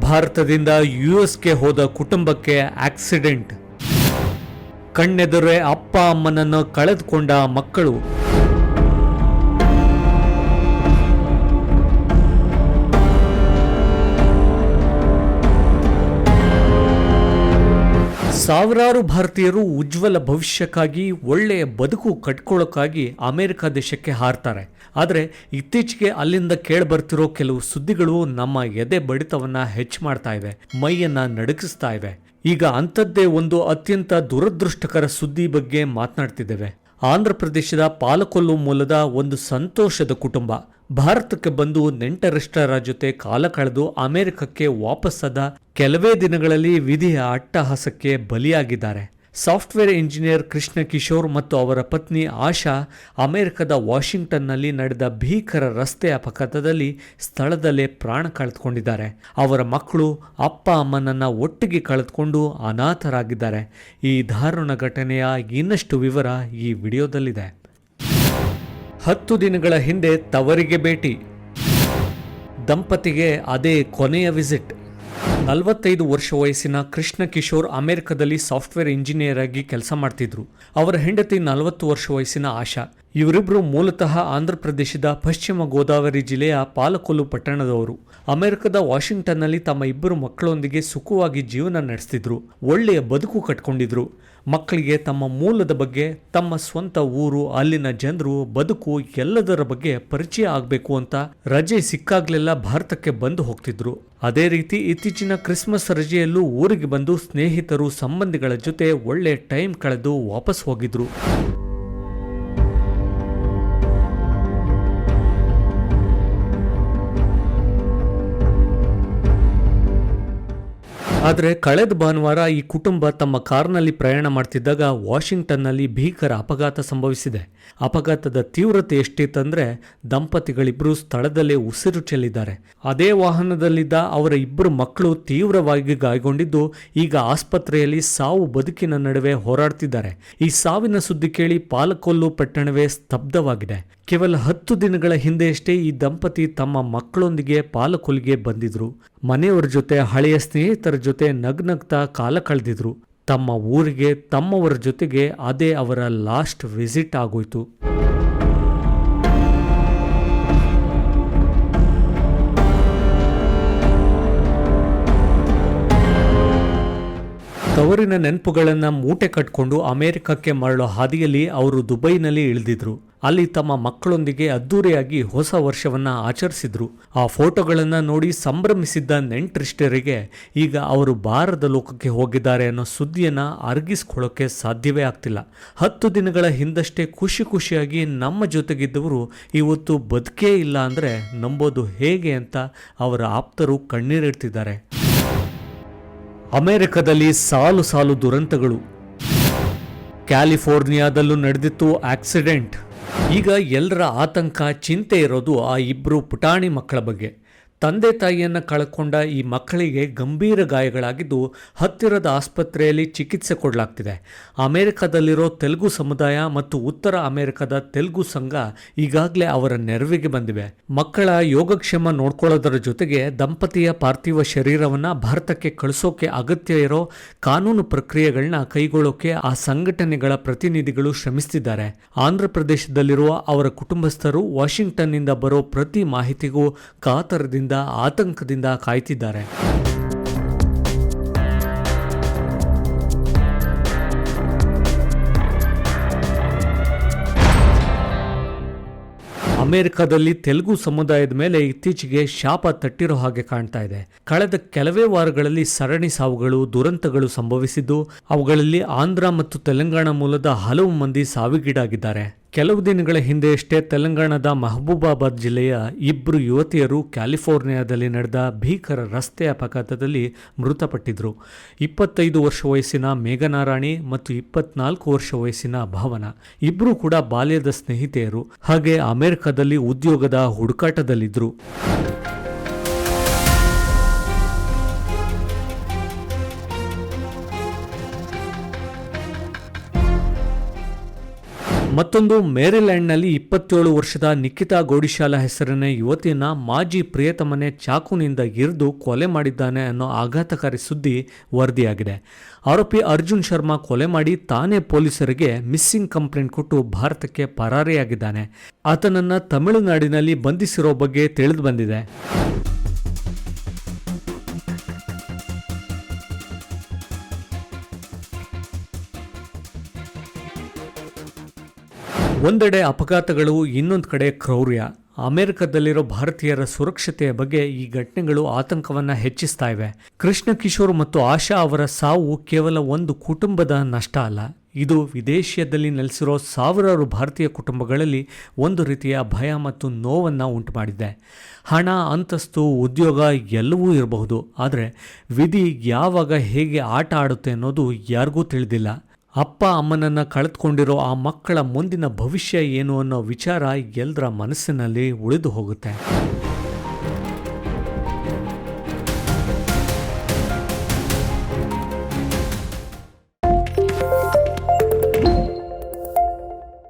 ಭಾರತದಿಂದ ಯುಎಸ್ಗೆ ಹೋದ ಕುಟುಂಬಕ್ಕೆ ಆಕ್ಸಿಡೆಂಟ್. ಕಣ್ಣೆದುರೇ ಅಪ್ಪ ಅಮ್ಮನನ್ನು ಕಳೆದುಕೊಂಡ ಮಕ್ಕಳು ಸಾವಿರಾರು ಭಾರತೀಯರು ಉಜ್ವಲ ಭವಿಷ್ಯಕ್ಕಾಗಿ, ಒಳ್ಳೆಯ ಬದುಕು ಕಟ್ಕೊಳ್ಳೋಕ್ಕಾಗಿ ಅಮೆರಿಕ ದೇಶಕ್ಕೆ ಹಾರ್ತಾರೆ. ಆದರೆ ಇತ್ತೀಚೆಗೆ ಅಲ್ಲಿಂದ ಕೇಳಿಬರ್ತಿರೋ ಕೆಲವು ಸುದ್ದಿಗಳು ನಮ್ಮ ಎದೆ ಬಡಿತವನ್ನ ಹೆಚ್ಚು ಮಾಡ್ತಾ ಇವೆ ಮೈಯನ್ನ ನಡುಕಿಸ್ತಾ ಇವೆ ಈಗ ಅಂಥದ್ದೇ ಒಂದು ಅತ್ಯಂತ ದುರದೃಷ್ಟಕರ ಸುದ್ದಿ ಬಗ್ಗೆ ಮಾತನಾಡ್ತಿದ್ದೇವೆ. ಆಂಧ್ರ ಪ್ರದೇಶದ ಪಾಲಕೊಲ್ಲು ಮೂಲದ ಒಂದು ಸಂತೋಷದ ಕುಟುಂಬ ಭಾರತಕ್ಕೆ ಬಂದು ನೆಂಟರಿಷ್ಟರ ಜೊತೆ ಕಾಲ ಕಳೆದು ಅಮೆರಿಕಕ್ಕೆ ವಾಪಸ್ಸಾದ ಕೆಲವೇ ದಿನಗಳಲ್ಲಿ ವಿಧಿಯ ಅಟ್ಟಹಾಸಕ್ಕೆ ಬಲಿಯಾಗಿದ್ದಾರೆ. ಸಾಫ್ಟ್ವೇರ್ ಇಂಜಿನಿಯರ್ ಕೃಷ್ಣ ಕಿಶೋರ್ ಮತ್ತು ಅವರ ಪತ್ನಿ ಆಶಾ ಅಮೆರಿಕದ ವಾಷಿಂಗ್ಟನ್ನಲ್ಲಿ ನಡೆದ ಭೀಕರ ರಸ್ತೆ ಅಪಘಾತದಲ್ಲಿ ಸ್ಥಳದಲ್ಲೇ ಪ್ರಾಣ ಕಳೆದುಕೊಂಡಿದ್ದಾರೆ. ಅವರ ಮಕ್ಕಳು, ಅಪ್ಪ, ಅಮ್ಮನನ್ನ ಒಟ್ಟಿಗೆ ಕಳೆದುಕೊಂಡು ಅನಾಥರಾಗಿದ್ದಾರೆ. ಈ ದಾರುಣ ಘಟನೆಯ ಇನ್ನಷ್ಟು ವಿವರ ಈ ವಿಡಿಯೋದಲ್ಲಿದೆ. ಹತ್ತು ದಿನಗಳ ಹಿಂದೆ ತವರಿಗೆ ಭೇಟಿ. ದಂಪತಿಗೆ ಅದೇ ಕೊನೆಯ ವಿಸಿಟ್. ನಲವತ್ತೈದು ವರ್ಷ ವಯಸ್ಸಿನ ಕೃಷ್ಣ ಕಿಶೋರ್ ಅಮೆರಿಕದಲ್ಲಿ ಸಾಫ್ಟ್ವೇರ್ ಇಂಜಿನಿಯರ್ ಆಗಿ ಕೆಲಸ ಮಾಡ್ತಿದ್ರು. ಅವರ ಹೆಂಡತಿ ನಲವತ್ತು ವರ್ಷ ವಯಸ್ಸಿನ ಆಶಾ. ಇವರಿಬ್ಬರು ಮೂಲತಃ ಆಂಧ್ರಪ್ರದೇಶದ ಪಶ್ಚಿಮ ಗೋದಾವರಿ ಜಿಲ್ಲೆಯ ಪಾಲಕೊಲ್ಲು ಪಟ್ಟಣದವರು. ಅಮೆರಿಕದ ವಾಷಿಂಗ್ಟನ್ನಲ್ಲಿ ತಮ್ಮ ಇಬ್ಬರು ಮಕ್ಕಳೊಂದಿಗೆ ಸುಖವಾಗಿ ಜೀವನ ನಡೆಸ್ತಿದ್ರು. ಒಳ್ಳೆಯ ಬದುಕು ಕಟ್ಕೊಂಡಿದ್ರು. ಮಕ್ಕಳಿಗೆ ತಮ್ಮ ಮೂಲದ ಬಗ್ಗೆ, ತಮ್ಮ ಸ್ವಂತ ಊರು, ಅಲ್ಲಿನ ಜನರು, ಬದುಕು ಎಲ್ಲದರ ಬಗ್ಗೆ ಪರಿಚಯ ಆಗಬೇಕು ಅಂತ ರಜೆ ಸಿಕ್ಕಾಗ್ಲೆಲ್ಲ ಭಾರತಕ್ಕೆ ಬಂದು ಹೋಗ್ತಿದ್ರು. ಅದೇ ರೀತಿ ಇತ್ತೀಚಿನ ಕ್ರಿಸ್ಮಸ್ ರಜೆಯಲ್ಲೂ ಊರಿಗೆ ಬಂದು ಸ್ನೇಹಿತರು ಸಂಬಂಧಿಗಳ ಜೊತೆ ಒಳ್ಳೆ ಟೈಮ್ ಕಳೆದು ವಾಪಸ್ ಹೋಗಿದ್ರು. ಆದರೆ ಕಳೆದ ಭಾನುವಾರ ಈ ಕುಟುಂಬ ತಮ್ಮ ಕಾರ್ನಲ್ಲಿ ಪ್ರಯಾಣ ಮಾಡ್ತಿದ್ದಾಗ ವಾಷಿಂಗ್ಟನ್ನಲ್ಲಿ ಭೀಕರ ಅಪಘಾತ ಸಂಭವಿಸಿದೆ. ಅಪಘಾತದ ತೀವ್ರತೆ ಎಷ್ಟಿತ್ತಂದ್ರೆ ದಂಪತಿಗಳಿಬ್ಬರು ಸ್ಥಳದಲ್ಲೇ ಉಸಿರು ಚೆಲ್ಲಿದ್ದಾರೆ. ಅದೇ ವಾಹನದಲ್ಲಿದ್ದ ಅವರ ಇಬ್ಬರು ಮಕ್ಕಳು ತೀವ್ರವಾಗಿ ಗಾಯಗೊಂಡಿದ್ದು ಈಗ ಆಸ್ಪತ್ರೆಯಲ್ಲಿ ಸಾವು ಬದುಕಿನ ನಡುವೆ ಹೋರಾಡ್ತಿದ್ದಾರೆ. ಈ ಸಾವಿನ ಸುದ್ದಿ ಕೇಳಿ ಪಾಲಕೊಲ್ಲು ಪಟ್ಟಣವೇ ಸ್ತಬ್ಧವಾಗಿದೆ. ಕೇವಲ ಹತ್ತು ದಿನಗಳ ಹಿಂದೆಯಷ್ಟೇ ಈ ದಂಪತಿ ತಮ್ಮ ಮಕ್ಕಳೊಂದಿಗೆ ಪಾಲಕೊಲ್ಲಿಗೆ ಬಂದಿದ್ರು. ಮನೆಯವರ ಜೊತೆ ಹಳೆಯ ಸ್ನೇಹಿತರ ಜೊತೆ ನಗ್ನಗ್ತಾ ಕಾಲ ಕಳೆದಿದ್ರು. ತಮ್ಮ ಊರಿಗೆ, ತಮ್ಮವರ ಜೊತೆಗೆ ಅದೇ ಅವರ ಲಾಸ್ಟ್ ವಿಸಿಟ್ ಆಗೋಯ್ತು. ತವರಿನ ನೆನಪುಗಳನ್ನು ಮೂಟೆ ಕಟ್ಕೊಂಡು ಅಮೆರಿಕಕ್ಕೆ ಮರಳೋ ಹಾದಿಯಲ್ಲಿ ಅವರು ದುಬೈನಲ್ಲಿ ಇಳಿದಿದ್ರು. ಅಲ್ಲಿ ತಮ್ಮ ಮಕ್ಕಳೊಂದಿಗೆ ಅದ್ದೂರಿಯಾಗಿ ಹೊಸ ವರ್ಷವನ್ನ ಆಚರಿಸಿದ್ರು. ಆ ಫೋಟೋಗಳನ್ನು ನೋಡಿ ಸಂಭ್ರಮಿಸಿದ್ದ ನೆಂಟರಿಷ್ಟರಿಗೆ ಈಗ ಅವರು ಭಾರದ ಲೋಕಕ್ಕೆ ಹೋಗಿದ್ದಾರೆ ಅನ್ನೋ ಸುದ್ದಿಯನ್ನ ಅರ್ಗಿಸ್ಕೊಳ್ಳೋಕ್ಕೆ ಸಾಧ್ಯವೇ ಆಗ್ತಿಲ್ಲ. ಹತ್ತು ದಿನಗಳ ಹಿಂದಷ್ಟೇ ಖುಷಿ ಖುಷಿಯಾಗಿ ನಮ್ಮ ಜೊತೆಗಿದ್ದವರು ಇವತ್ತು ಬದುಕೇ ಇಲ್ಲ ಅಂದರೆ ನಂಬೋದು ಹೇಗೆ ಅಂತ ಅವರ ಆಪ್ತರು ಕಣ್ಣೀರಿಡ್ತಿದ್ದಾರೆ. ಅಮೆರಿಕದಲ್ಲಿ ಸಾಲು ಸಾಲು ದುರಂತಗಳು. ಕ್ಯಾಲಿಫೋರ್ನಿಯಾದಲ್ಲೂ ನಡೆದಿತ್ತು ಆಕ್ಸಿಡೆಂಟ್. ಈಗ ಎಲ್ಲರ ಆತಂಕ ಚಿಂತೆ ಇರೋದು ಆ ಇಬ್ಬರು ಪುಟಾಣಿ ಮಕ್ಕಳ ಬಗ್ಗೆ. ತಂದೆ ತಾಯಿಯನ್ನು ಕಳ್ಕೊಂಡ ಈ ಮಕ್ಕಳಿಗೆ ಗಂಭೀರ ಗಾಯಗಳಾಗಿದ್ದು ಹತ್ತಿರದ ಆಸ್ಪತ್ರೆಯಲ್ಲಿ ಚಿಕಿತ್ಸೆ ಕೊಡಲಾಗ್ತಿದೆ. ಅಮೆರಿಕದಲ್ಲಿರೋ ತೆಲುಗು ಸಮುದಾಯ ಮತ್ತು ಉತ್ತರ ಅಮೆರಿಕದ ತೆಲುಗು ಸಂಘ ಈಗಾಗಲೇ ಅವರ ನೆರವಿಗೆ ಬಂದಿವೆ. ಮಕ್ಕಳ ಯೋಗಕ್ಷೇಮ ನೋಡ್ಕೊಳ್ಳೋದರ ಜೊತೆಗೆ ದಂಪತಿಯ ಪಾರ್ಥಿವ ಶರೀರವನ್ನು ಭಾರತಕ್ಕೆ ಕಳಿಸೋಕೆ ಅಗತ್ಯ ಇರೋ ಕಾನೂನು ಪ್ರಕ್ರಿಯೆಗಳನ್ನ ಕೈಗೊಳ್ಳೋಕೆ ಆ ಸಂಘಟನೆಗಳ ಪ್ರತಿನಿಧಿಗಳು ಶ್ರಮಿಸುತ್ತಿದ್ದಾರೆ ಆಂಧ್ರ ಪ್ರದೇಶದಲ್ಲಿರುವ ಅವರ ಕುಟುಂಬಸ್ಥರು ವಾಷಿಂಗ್ಟನ್ನಿಂದ ಬರೋ ಪ್ರತಿ ಮಾಹಿತಿಗೂ ಕಾತರದಿಂದ ಆತಂಕದಿಂದ ಕಾಯ್ತಿದ್ದಾರೆ. ಅಮೆರಿಕದಲ್ಲಿ ತೆಲುಗು ಸಮುದಾಯದ ಮೇಲೆ ಇತ್ತೀಚೆಗೆ ಶಾಪ ತಟ್ಟಿರೋ ಹಾಗೆ ಕಾಣ್ತಾ ಇದೆ. ಕಳೆದ ಕೆಲವೇ ವಾರಗಳಲ್ಲಿ ಸರಣಿ ಸಾವುಗಳು, ದುರಂತಗಳು ಸಂಭವಿಸಿದ್ದು, ಅವುಗಳಲ್ಲಿ ಆಂಧ್ರ ಮತ್ತು ತೆಲಂಗಾಣ ಮೂಲದ ಹಲವು ಮಂದಿ ಸಾವಿಗೀಡಾಗಿದ್ದಾರೆ. ಕೆಲವು ದಿನಗಳ ಹಿಂದೆಯಷ್ಟೇ ತೆಲಂಗಾಣದ ಮಹಬೂಬಾಬಾದ್ ಜಿಲ್ಲೆಯ ಇಬ್ಬರು ಯುವತಿಯರು ಕ್ಯಾಲಿಫೋರ್ನಿಯಾದಲ್ಲಿ ನಡೆದ ಭೀಕರ ರಸ್ತೆ ಅಪಘಾತದಲ್ಲಿ ಮೃತಪಟ್ಟಿದ್ದರು ಇಪ್ಪತ್ತೈದು ವರ್ಷ ವಯಸ್ಸಿನ ಮೇಘನಾರಾಣಿ ಮತ್ತು ಇಪ್ಪತ್ನಾಲ್ಕು ವರ್ಷ ವಯಸ್ಸಿನ ಭವನ. ಇಬ್ಬರು ಕೂಡ ಬಾಲ್ಯದ ಸ್ನೇಹಿತೆಯರು. ಹಾಗೆ ಅಮೆರಿಕದಲ್ಲಿ ಉದ್ಯೋಗದ ಹುಡುಕಾಟದಲ್ಲಿದ್ರು. ಮತ್ತೊಂದು ಮೇರಿಲ್ಯಾಂಡ್ನಲ್ಲಿ ಇಪ್ಪತ್ತೇಳು ವರ್ಷದ ನಿಖಿತಾ ಗೌಡಿಶಾಲ ಹೆಸರಿನ ಯುವತಿಯನ್ನ ಮಾಜಿ ಪ್ರಿಯತಮನೆ ಚಾಕುನಿಂದ ಇರಿದು ಕೊಲೆ ಮಾಡಿದ್ದಾನೆ ಅನ್ನೋ ಆಘಾತಕಾರಿ ಸುದ್ದಿ ವರದಿಯಾಗಿದೆ. ಆರೋಪಿ ಅರ್ಜುನ್ ಶರ್ಮಾ ಕೊಲೆ ಮಾಡಿ ತಾನೇ ಪೊಲೀಸರಿಗೆ ಮಿಸ್ಸಿಂಗ್ ಕಂಪ್ಲೇಂಟ್ ಕೊಟ್ಟು ಭಾರತಕ್ಕೆ ಪರಾರಿಯಾಗಿದ್ದಾನೆ. ಆತನನ್ನ ತಮಿಳುನಾಡಿನಲ್ಲಿ ಬಂಧಿಸಿರೋ ಬಗ್ಗೆ ತಿಳಿದು ಬಂದಿದೆ. ಒಂದೆಡೆ ಅಪಘಾತಗಳು, ಇನ್ನೊಂದು ಕಡೆ ಕ್ರೌರ್ಯ. ಅಮೆರಿಕದಲ್ಲಿರೋ ಭಾರತೀಯರ ಸುರಕ್ಷತೆಯ ಬಗ್ಗೆ ಈ ಘಟನೆಗಳು ಆತಂಕವನ್ನ ಹೆಚ್ಚಿಸ್ತಾ ಇವೆ. ಕೃಷ್ಣ ಕಿಶೋರ್ ಮತ್ತು ಆಶಾ ಅವರ ಸಾವು ಕೇವಲ ಒಂದು ಕುಟುಂಬದ ನಷ್ಟ ಅಲ್ಲ. ಇದು ವಿದೇಶಿಯದಲ್ಲಿ ನೆಲೆಸಿರೋ ಸಾವಿರಾರು ಭಾರತೀಯ ಕುಟುಂಬಗಳಲ್ಲಿ ಒಂದು ರೀತಿಯ ಭಯ ಮತ್ತು ನೋವನ್ನು ಉಂಟು ಮಾಡಿದೆ ಹಣ, ಅಂತಸ್ತು, ಉದ್ಯೋಗ ಎಲ್ಲವೂ ಇರಬಹುದು, ಆದರೆ ವಿಧಿ ಯಾವಾಗ ಹೇಗೆ ಆಟ ಆಡುತ್ತೆ ಅನ್ನೋದು ಯಾರಿಗೂ ತಿಳಿದಿಲ್ಲ. ಅಪ್ಪ ಅಮ್ಮನನ್ನು ಕಳೆದುಕೊಂಡಿರೋ ಆ ಮಕ್ಕಳ ಮುಂದಿನ ಭವಿಷ್ಯ ಏನು ಅನ್ನೋ ವಿಚಾರ ಎಲ್ಲರ ಮನಸ್ಸಿನಲ್ಲಿ ಉಳಿದು ಹೋಗುತ್ತೆ.